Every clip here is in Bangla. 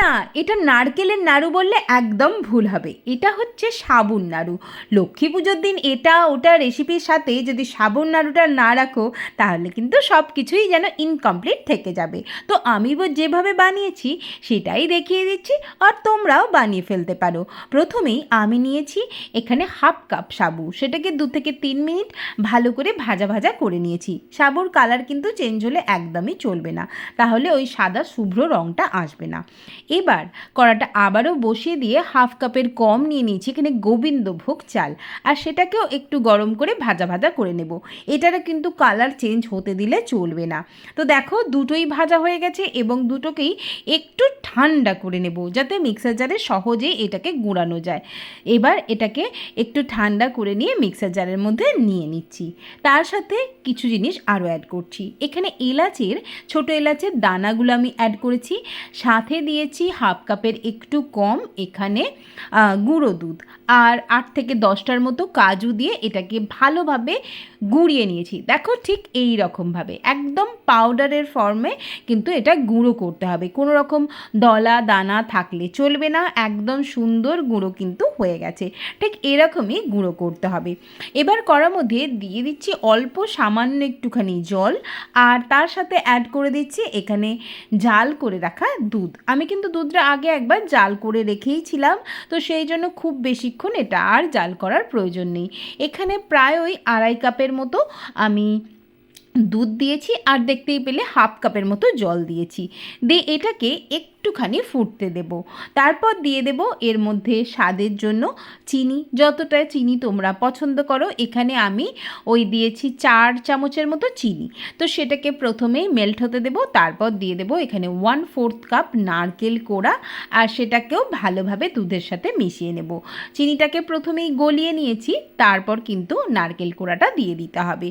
না, এটা নারকেলের নাড়ু বললে একদম ভুল হবে। এটা হচ্ছে সাবুন নাড়ু। লক্ষ্মী পুজোর দিন এটা, ওটা রেসিপির সাথে যদি সাবুন নাড়ুটা না রাখো, তাহলে কিন্তু সব কিছুই যেন ইনকমপ্লিট থেকে যাবে। তো আমি যেভাবে বানিয়েছি, সেটাই দেখিয়ে দিচ্ছি আর তোমরাও বানিয়ে ফেলতে পারো। প্রথমেই আমি নিয়েছি এখানে হাফ কাপ সাবু। সেটাকে দু থেকে তিন মিনিট ভালো করে ভাজা ভাজা করে নিয়েছি। সাবুর কালার কিন্তু চেঞ্জ হলে একদমই চলবে না। তাহলে ওই সাদা শুভ্র রঙটা আসবে না। এবার কড়াটা আবারও বসিয়ে দিয়ে হাফ কাপের কম নিয়ে নিয়েছি, এখানে গোবিন্দভোগ চাল। আর সেটাকেও একটু গরম করে ভাজা ভাজা করে নেব। এটারও কিন্তু কালার চেঞ্জ হতে দিলে চলবে না। তো দেখো, দুটোই ভাজা হয়ে গেছে এবং দুটোকেই একটু ঠান্ডা করে নেব যাতে মিক্সার জারে সহজেই এটাকে গুঁড়ানো যায়। এবার এটাকে একটু ঠান্ডা করে নিয়ে মিক্সার জারের মধ্যে নিয়ে নিচ্ছি। তার সাথে কিছু জিনিস আরও অ্যাড করছি। এখানে এলাচের, ছোট এলাচের দানাগুলো আমি অ্যাড করেছি। সাথে দিয়েছি, হাফ কাপের একটু কম, এখানে গুঁড়ো দুধ। আর আট থেকে দশটার মতো কাজু দিয়ে এটাকে ভালোভাবে গুঁড়িয়ে নিয়েছি। দেখো ঠিক এই রকমভাবে একদম পাউডারের ফর্মে কিন্তু এটা গুঁড়ো করতে হবে। কোনো রকম দলা দানা থাকলে চলবে না, একদম সুন্দর গুঁড়ো কিন্তু হয়ে গেছে। ঠিক এরকমই গুঁড়ো করতে হবে। এবার করার মধ্যে দিয়ে দিচ্ছি অল্প সামান্য একটুখানি জল। আর তার সাথে অ্যাড করে দিচ্ছি এখানে জাল করে রাখা দুধ। আমি কিন্তু দুধটা আগে একবার জাল করে রেখেইছিলাম, তো সেই জন্য খুব বেশিক্ষণ এটা আর জাল করার প্রয়োজন নেই। এখানে প্রায় ওই আড়াই কাপের মতো আমি দুধ দিয়েছি, আর দেখতেই পেলে হাফ কাপের মতো জল দিয়েছি। দিয়ে এটাকে একটুখানি ফুটতে দেব। তারপর দিয়ে দেব এর মধ্যে স্বাদের জন্য চিনি। যতটা চিনি তোমরা পছন্দ করো, এখানে আমি ওই দিয়েছি চার চামচের মতো চিনি। তো সেটাকে প্রথমেই মেল্ট হতে দেব, তারপর দিয়ে দেব এখানে ওয়ান ফোর্থ কাপ নারকেল কোড়া, আর সেটাকেও ভালোভাবে দুধের সাথে মিশিয়ে নেব। চিনিটাকে প্রথমেই গলিয়ে নিয়েছি, তারপর কিন্তু নারকেল কোড়াটা দিয়ে দিতে হবে।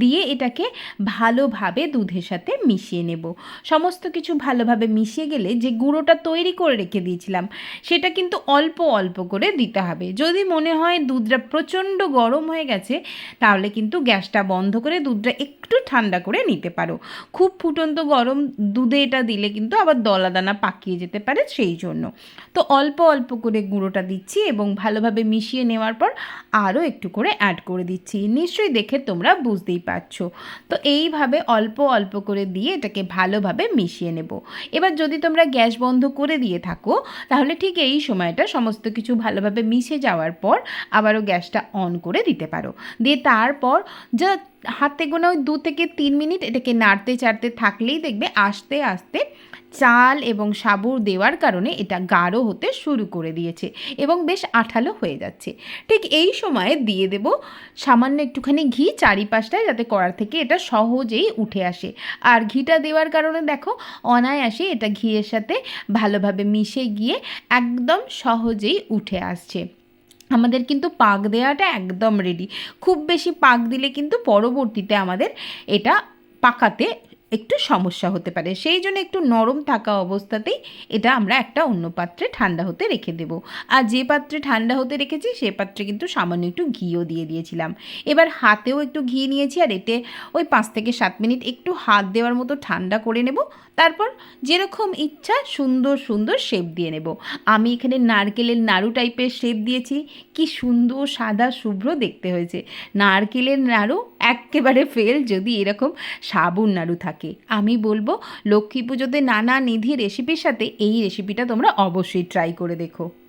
দিয়ে এটাকে ভালোভাবে দুধের সাথে মিশিয়ে নেব। সমস্ত কিছু ভালোভাবে মিশিয়ে গেলে যে গুঁড়োটা তৈরি করে রেখে দিয়েছিলাম, সেটা কিন্তু অল্প অল্প করে দিতে হবে। যদি মনে হয় দুধটা প্রচণ্ড গরম হয়ে গেছে, তাহলে কিন্তু গ্যাসটা বন্ধ করে দুধটা একটু ঠান্ডা করে নিতে পারো। খুব ফুটন্ত গরম দুধে এটা দিলে কিন্তু আবার দলাদানা পাকিয়ে যেতে পারে সেই জন্য। তো অল্প অল্প করে গুঁড়োটা দিচ্ছি এবং ভালোভাবে মিশিয়ে নেওয়ার পর আরও একটু করে অ্যাড করে দিচ্ছি। নিশ্চয়ই দেখে তোমরা বুঝতেই পারছ। তো এইভাবে অল্প অল্প করে দিয়ে এটাকে ভালোভাবে মিশিয়ে নেব। এবার যদি তোমরা গ্যাস বন্ধ করে দিয়ে থাকো, তাহলে ঠিক এই সময়টা সমস্ত কিছু ভালোভাবে মিশে যাওয়ার পর আবারও গ্যাসটা অন করে দিতে পারো। দিয়ে তারপর যা হাতে গোনা ওই দু থেকে তিন মিনিট এটাকে নাড়তে চাড়তে থাকলেই দেখবে আস্তে আস্তে চাল এবং সাবুর দেওয়ার কারণে এটা গাঢ় হতে শুরু করে দিয়েছে এবং বেশ আঠালো হয়ে যাচ্ছে। ঠিক এই সময়ে দিয়ে দেব সামান্য একটুখানি ঘি চারিপাশটায় যাতে কড়ার থেকে এটা সহজেই উঠে আসে। আর ঘিটা দেওয়ার কারণে দেখো অনায়াসে এটা ঘিয়ের সাথে ভালোভাবে মিশে গিয়ে একদম সহজেই উঠে আসছে। আমাদের কিন্তু পাক দেওয়াটা একদম রেডি খুব বেশি পাক দিলে কিন্তু পরবর্তীতে আমাদের এটা পাকাতে একটু সমস্যা হতে পারে। সেই জন্য একটু নরম থাকা অবস্থাতেই এটা আমরা একটা অন্য পাত্রে ঠান্ডা হতে রেখে দেব। আর যে পাত্রে ঠান্ডা হতে রেখেছি, সে পাত্রে কিন্তু সামান্য একটু ঘিও দিয়ে দিয়েছিলাম। এবার হাতেও একটু ঘি নিয়েছি, আর এতে ওই পাঁচ থেকে সাত মিনিট একটু হাত দেওয়ার মতো ঠান্ডা করে নেব। তারপর যেরকম ইচ্ছা সুন্দর সুন্দর শেপ দিয়ে নেব। আমি এখানে নারকেলের নাড়ু টাইপের শেপ দিয়েছি। কি সুন্দর, সাদা, শুভ্র দেখতে হয়েছে। নারকেলের নাড়ু একেবারে ফেল যদি এরকম সাবুন নাড়ু থাকে। আমি বলব, লক্ষ্মী পুজোতে নানা নিধি রেসিপির সাথে এই রেসিপিটা তোমরা অবশ্যই ট্রাই করে দেখো।